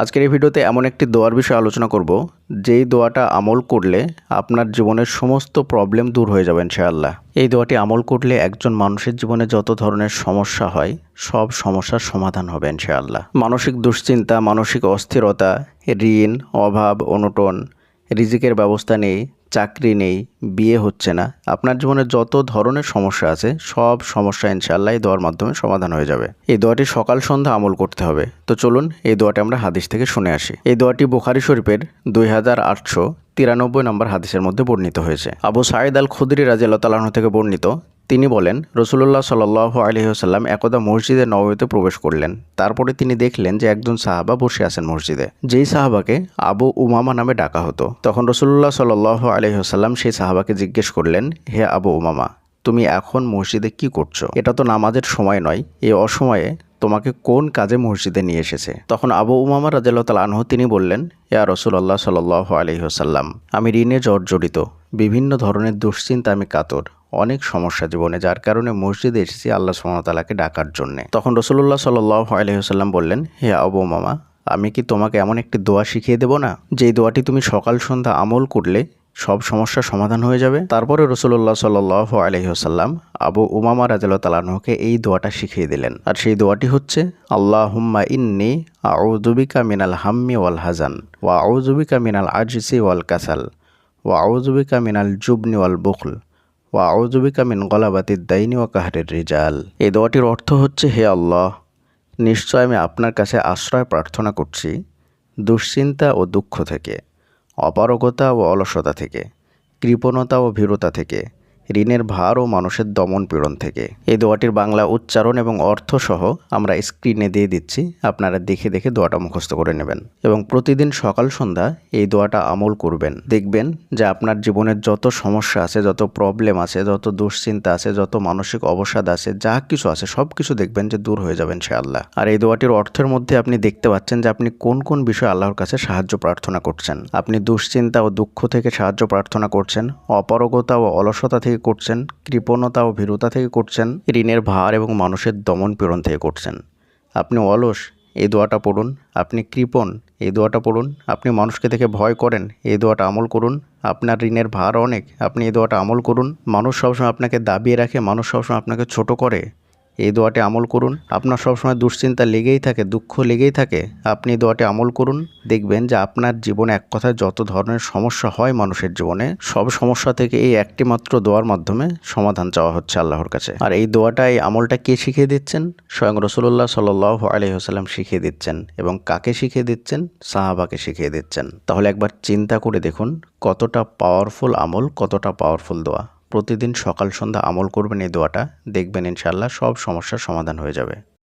আজকের এই ভিডিওতে এমন একটি দোয়ার বিষয়ে আলোচনা করব, যেই দোয়াটা আমল করলে আপনার জীবনের সমস্ত প্রবলেম দূর হয়ে যাবে ইনশাআল্লাহ। এই দোয়াটি আমল করলে একজন মানুষের জীবনে যত ধরনের সমস্যা হয়, সব সমস্যার সমাধান হবে ইনশাআল্লাহ। মানসিক দুশ্চিন্তা, মানসিক অস্থিরতা, ঋণ, অভাব, অনটন, রিজিকের ব্যবস্থা নেই চাকরি নেই, বিয়ে হচ্ছে না। আপনার জীবনে যত ধরনের সমস্যা আছে, সব সমস্যা ইনশাল্লাহ এই দোয়ার মাধ্যমে সমাধান হয়ে যাবে। এই দোয়াটি সকাল সন্ধ্যা আমল করতে হবে। তো চলুন এই দোয়াটি আমরা হাদিস থেকে শুনে আসি। এই দোয়াটি বুখারি শরীফের দুই হাজার আটশো তিরানব্বই নম্বর হাদিসের মধ্যে বর্ণিত হয়েছে। আবু সাইদ আল খুদরি রাজিয়াল্লাহ তালাহ থেকে বর্ণিত তিনি বলেন রসুল্লাহ সাল আলহিহাসাল্লাম একদা মসজিদে নবমীতে প্রবেশ করলেন। তারপরে তিনি দেখলেন যে একজন সাহাবা বসে আছেন মসজিদে। যেই সাহাবাকে আবু উমামা নামে ডাকা হতো। তখন রসুল্লাহ সাল আলহিহাসাল্লাম সেই সাহাবাকে জিজ্ঞেস করলেন, হে আবু উমামা, তুমি এখন মসজিদে কি করছ? এটা তো নামাজের সময় নয়, এই অসময়ে তোমাকে কোন কাজে মসজিদে নিয়ে এসেছে? তখন আবু উমামা রাজাল্লাহ আনহু তিনি বললেন, ইয়া রসুল্লাহ সাল আলহিহাসাল্লাম আমি ঋণে জর্জরিত, বিভিন্ন ধরনের দুশ্চিন্তা আমি কাতর। অনেক সমস্যা জীবনে, যার কারণে মসজিদে এসেছি আল্লাহ সুমতালাকে ডাকার জন্যে। তখন রসুল্লাহ সাল আলহিহাসাল্লাম বললেন, হে আবু মামা আমি কি তোমাকে এমন একটি দোয়া শিখিয়ে দেবো না? যেই দোয়াটি তুমি সকাল সন্ধ্যা আমল করলে সব সমস্যার সমাধান হয়ে যাবে? তারপরে রসুল্লাহ সাল আলহিহাসাল্লাম আবু উমামা রাজাল তালাহকে এই দোয়াটা শিখিয়ে দিলেন। আর সেই দোয়াটি হচ্ছে আল্লাহ হুম্মা ইন্নি আউজুবিকা মিনাল হাম্মি ওয়াল হাজান ওয়া আউজুবিকা মিনাল আজিসি ওয়াল কাসাল, ওয়া আউজুবিকা মিনাল জুবনি ওয়াল বুখল। ওয়া মিন গলাবাতির দাইনি ও কাহারের রিজাল। এই দোয়াটির অর্থ হচ্ছে, হে আল্লাহ, নিশ্চয় আমি আপনার কাছে আশ্রয় প্রার্থনা করছি দুশ্চিন্তা ও দুঃখ থেকে, অপারগতা ও অলসতা থেকে, কৃপণতা ও ভীরতা থেকে। ঋণের ভার ও মানুষের দমন পীড়ন থেকে। এই দোয়াটির বাংলা উচ্চারণ এবং অর্থ সহ আমরা স্ক্রিনে দিয়ে দিচ্ছি। আপনারা দেখে দেখে দোয়াটা মুখস্থ করে নেবেন এবং প্রতিদিন সকাল, সন্ধ্যা এই দোয়াটা আমল করবেন। দেখবেন যে আপনার জীবনের যত সমস্যা আছে, যত প্রবলেম আছে, যত দুশ্চিন্তা আছে, যত মানসিক অবসাদ আছে, যা কিছু আছে সব কিছু দেখবেন যে দূর হয়ে যাবেন সে আল্লাহ আর এই দোয়াটির অর্থের মধ্যে আপনি দেখতে পাচ্ছেন যে আপনি কোন কোন বিষয়ে আল্লাহর কাছে সাহায্য প্রার্থনা করছেন। আপনি দুশ্চিন্তা ও দুঃখ থেকে সাহায্য প্রার্থনা করছেন। অপারগতা ও অলসতা থেকে করছেন, কৃপণতা ও ভীরতা থেকে করছেন, ঋণের ভার এবং মানুষের দমন পীড়ন থেকে করছেন। আপনি অলস, এই দোয়াটা পড়ুন, আপনি কৃপণ, এই দোয়াটা পড়ুন, আপনি মানুষকে দেখে ভয় করেন, এই দোয়াটা আমল করুন, আপনার ঋণের ভার অনেক, আপনি এই দোয়াটা আমল করুন, মানুষ সবসময় আপনাকে দাবিয়ে রাখে, মানুষ সবসময় আপনাকে ছোট করে। এই দোয়াটি আমল করুন। আপনার সবসময় দুশ্চিন্তা লেগেই থাকে, দুঃখ লেগেই থাকে। আপনি এই দোয়াটি আমল করুন। দেখবেন যে আপনার জীবনে এক কথায় যত ধরনের সমস্যা হয় মানুষের জীবনে, সব সমস্যা থেকে এই একটি মাত্র দোয়ার মাধ্যমে সমাধান চাওয়া হচ্ছে আল্লাহর কাছে। আর এই দোয়াটা, এই আমলটা কে শিখিয়ে দিচ্ছেন? স্বয়ং রসুল্লাহ সাল আলহিহাস্লাম শিখিয়ে দিচ্ছেন। এবং কাকে শিখিয়ে দিচ্ছেন? সাহাবাকে শিখিয়ে দিচ্ছেন। তাহলে একবার চিন্তা করে দেখুন, কতটা পাওয়ারফুল আমল, কতটা পাওয়ারফুল দোয়া। প্রতিদিন সকাল সন্ধ্যা আমল করবেন এই দোয়াটা দেখবেন ইনশাল্লাহ সব সমস্যার সমাধান হয়ে যাবে।